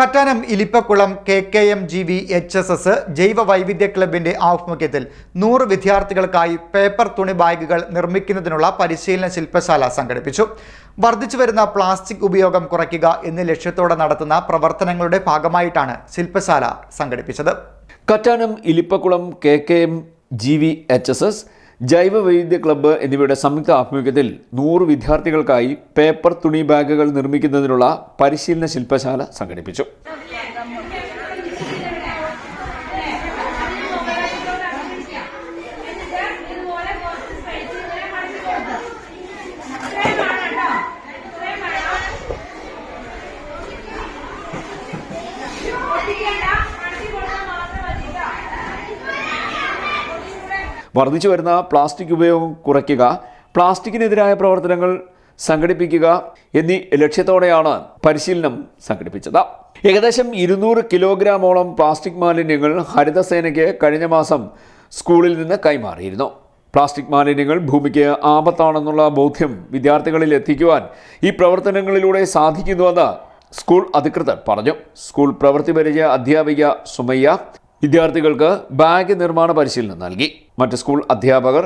Kattanam Ilippakkulam K K M G V H S S ജൈവ വൈവിധ്യ ക്ലബിന്റെ ആഭിമുഖ്യത്തിൽ നൂറ് വിദ്യാർത്ഥികൾക്കായി പേപ്പർ തുണി ബാഗുകൾ നിർമ്മിക്കുന്നതിനുള്ള പരിശീലന ശില്പശാല സംഘടിപ്പിച്ചു. വർദ്ധിച്ചു വരുന്ന പ്ലാസ്റ്റിക് ഉപയോഗം കുറയ്ക്കുക എന്ന ലക്ഷ്യത്തോടെ നടത്തുന്ന പ്രവർത്തനങ്ങളുടെ ഭാഗമായിട്ടാണ് ശില്പശാല സംഘടിപ്പിച്ചത്. Kattanam Ilippakkulam K K M G V H S S ജൈവ വൈവിധ്യ ക്ലബ്ബ് എന്നിവയുടെ സംയുക്ത ആഭിമുഖ്യത്തിൽ നൂറ് വിദ്യാർത്ഥികൾക്കായി പേപ്പർ തുണി ബാഗുകൾ നിർമ്മിക്കുന്നതിനുള്ള പരിശീലന ശില്പശാല സംഘടിപ്പിച്ചു. വർദ്ധിച്ചു വരുന്ന പ്ലാസ്റ്റിക് ഉപയോഗം കുറയ്ക്കുക പ്ലാസ്റ്റിക്കിനെതിരായ പ്രവർത്തനങ്ങൾ സംഘടിപ്പിക്കുക എന്നീ ലക്ഷ്യത്തോടെയാണ് പരിശീലനം സംഘടിപ്പിച്ചത്. ഏകദേശം ഇരുന്നൂറ് കിലോഗ്രാമോളം പ്ലാസ്റ്റിക് മാലിന്യങ്ങൾ ഹരിതസേനയ്ക്ക് കഴിഞ്ഞ മാസം സ്കൂളിൽ നിന്ന് കൈമാറിയിരുന്നു. പ്ലാസ്റ്റിക് മാലിന്യങ്ങൾ ഭൂമിക്ക് ആപത്താണെന്നുള്ള ബോധ്യം വിദ്യാർത്ഥികളിൽ എത്തിക്കുവാൻ ഈ പ്രവർത്തനങ്ങളിലൂടെ സാധിക്കുന്നുവെന്ന് സ്കൂൾ അധികൃതർ പറഞ്ഞു. സ്കൂൾ പ്രവൃത്തി പരിചയ അധ്യാപിക സുമയ്യ വിദ്യാർത്ഥികൾക്ക് ബാഗ് നിർമ്മാണ പരിശീലനം നൽകി. മറ്റ് സ്കൂൾ അധ്യാപകർ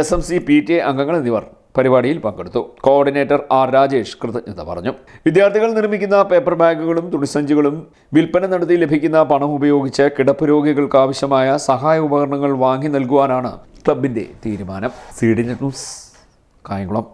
S M C P T A അംഗങ്ങൾ എന്നിവർ പരിപാടിയിൽ പങ്കെടുത്തു. കോർഡിനേറ്റർ ആർ രാജേഷ് കൃതജ്ഞത പറഞ്ഞു. വിദ്യാർത്ഥികൾ നിർമ്മിക്കുന്ന പേപ്പർ ബാഗുകളും തുണിസഞ്ചികളും വിൽപ്പന നടത്തി ലഭിക്കുന്ന പണം ഉപയോഗിച്ച് കിടപ്പ് രോഗികൾക്ക് ആവശ്യമായ സഹായ ഉപകരണങ്ങൾ വാങ്ങി നൽകുവാനാണ് ക്ലബിന്റെ തീരുമാനം. C news Kayamkulam.